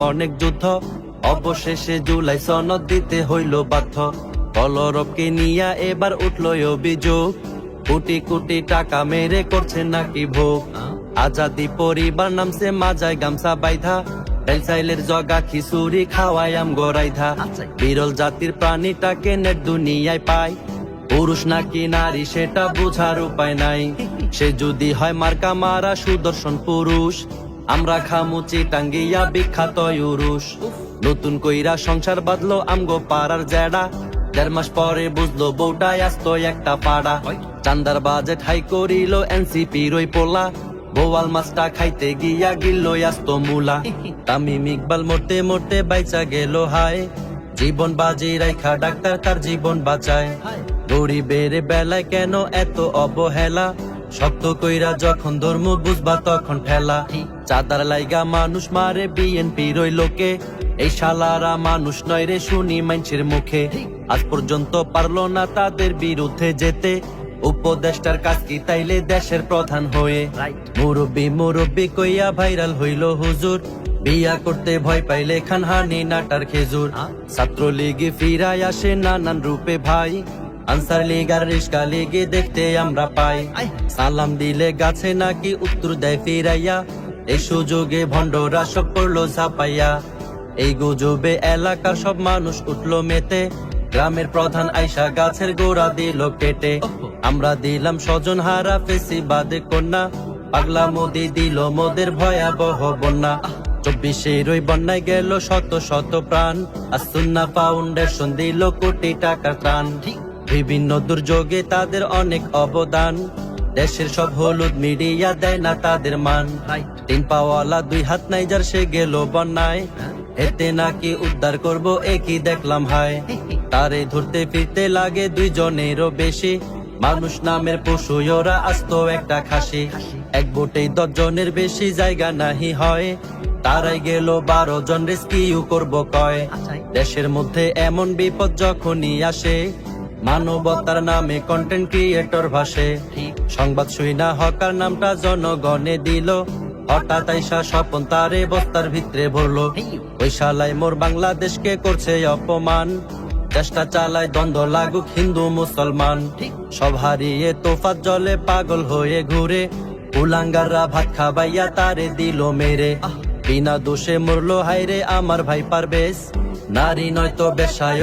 অনেক যুদ্ধ অবশেষে জুলাই সনদ দিতে হইল বাধ্য। কলরবকে নিয়া এবার উঠল অভিযোগ। কোটি কোটি টাকা মেরে করছে নাকি ভোগ। আজাদি পরিবার নামছে মাজায় গামছা বাইধা। বেলসাইলের জগা খিচুড়ি খাওয়াই আম গড়াইধা। বিরল জাতির প্রাণীটাকে নেট দুনিয়ায় পায়। পুরুষ নাকি নারী সেটা বোঝার উপায় নাই। সে যদি হয় মার্কা মারা সুদর্শন পুরুষ। আমরা খামুচি টাঙ্গিয়া বিখ্যাত ইউরুষ নতুন কইরা সংসার বাদলো আমগো পাড়ার জেডা। দেড় মাস পরে বুঝলো বউটা আসত একটা পাড়া। চান্দার বাজেট হাই করিল এনসিপি রই পোলা। বোয়াল মাছটা খাইতে গিয়া গিল্ল আসত মুলা। তামিম ইকবাল মরতে মরতে বাইচা গেল হায়। জীবন বাজি রাইখা ডাক্তার তার জীবন বাঁচায়। গরিবের বেলায় কেন এত অবহেলা? শক্ত কইরা যখন ধর্ম বুঝবা তখন ঠেলা। চাঁদার লাইগা মানুষ মারে বিএনপি রই লোকে এই শালারা মানুষ নয় রে শুনি মানুষের মুখে। আজ পর্যন্ত পারল না তাদের বিরুদ্ধে যেতে। উপদেষ্টার কাজ কি তাইলে দেশের প্রধান হয়ে। মুরব্বী মুরব্বী কইয়া ভাইরাল হইল হুজুর। বিয়া করতে ভয় পাইলে খান হানি নাটার খেজুর। ছাত্রলীগে ফিরায় আসে নানান রূপে ভাই। আনসার লীগ আর রিস্কা লীগে দেখতে আমরা পাই। সালাম দিলে গাছে নাকি উত্তর দেয় ফিরাইয়া। এই সুযোগে ভণ্ডরা সব করল ঝাপাইয়া। এই গুজবে এলাকার সব মানুষ উঠল মেতে। গ্রামের প্রধান আইসা গাছের গোড়া দিল কেটে। আমরা দিলাম স্বজন হারা ফেসি বাদে কন্যা। পাগলা মোদি দিল মোদের ভয়াবহ বন্যা। চব্বিশের ওই বন্যায় গেল শত শত প্রাণ। আসুন্না ফাউন্ডেশন দিল কোটি টাকা ত্রাণ। বিভিন্ন দুর্যোগে তাদের অনেক অবদান। দেশের সব হলুদ মিডিয়া দেয় না তাদের মান। তিন পাওয়ালা দুই হাত নাই যার সে গেল বন্যায়। এতে নাকি উদ্ধার করব একই দেখলাম হায়। তারে ধরতে ফিরতে লাগে দুইজনেরও বেশি। মানুষ নামের পশু ওরা আসতো একটা খাসি। এক বোটেই দশ জনের বেশি জায়গা নাহি হয়। তারাই গেল বারো জন রেস্কিউ করব কয়। দেশের মধ্যে এমন বিপদ যখনই আসে মানবতার নামে কন্টেন্ট ক্রিয়েটর ভাসে। সংবাদ শুইনা হকার নামটা জনগণে দিল। হঠাৎ আইসা স্বপন তারে বস্তার ভিতরে ভরলো। ওই শালাই মোর বাংলাদেশকে করছে অপমান। চেষ্টা চালায় দ্বন্দ্ব লাগুক হিন্দু মুসলমান। সব হারিয়ে তোফাত জলে পাগল হয়ে ঘুরে। উলাঙ্গাররা ভাত খাবাইয়া তারে দিল মেরে। বিনা দোষে মরলো হাইরে আমার ভাই পারবেশ নারী নয়তো বেশায়